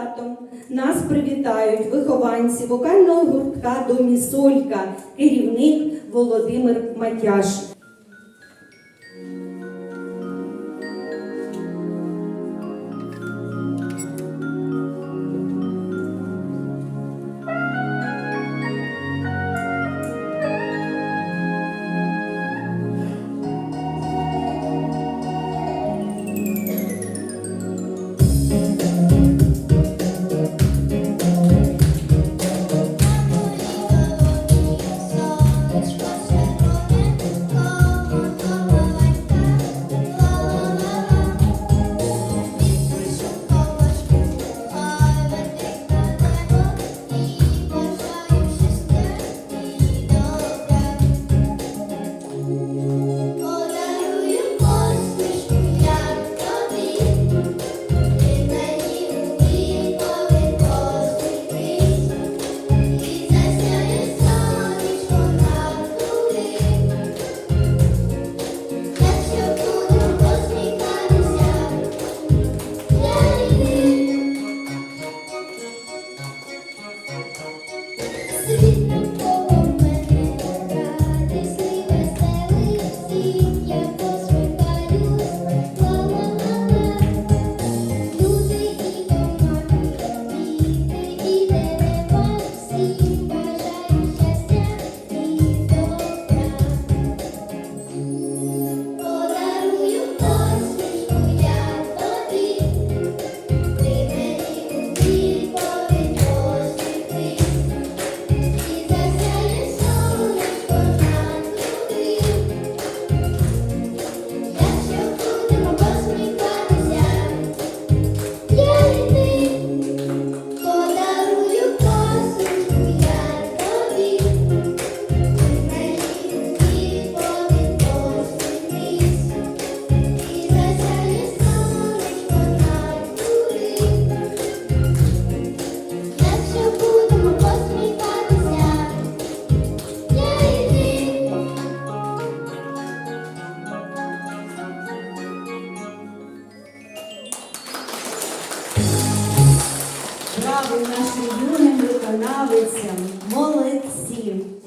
святом нас привітають вихованці вокального гуртка Домісолька, керівник Володимир Матяш. слави нашим юним виконавицям, молодці.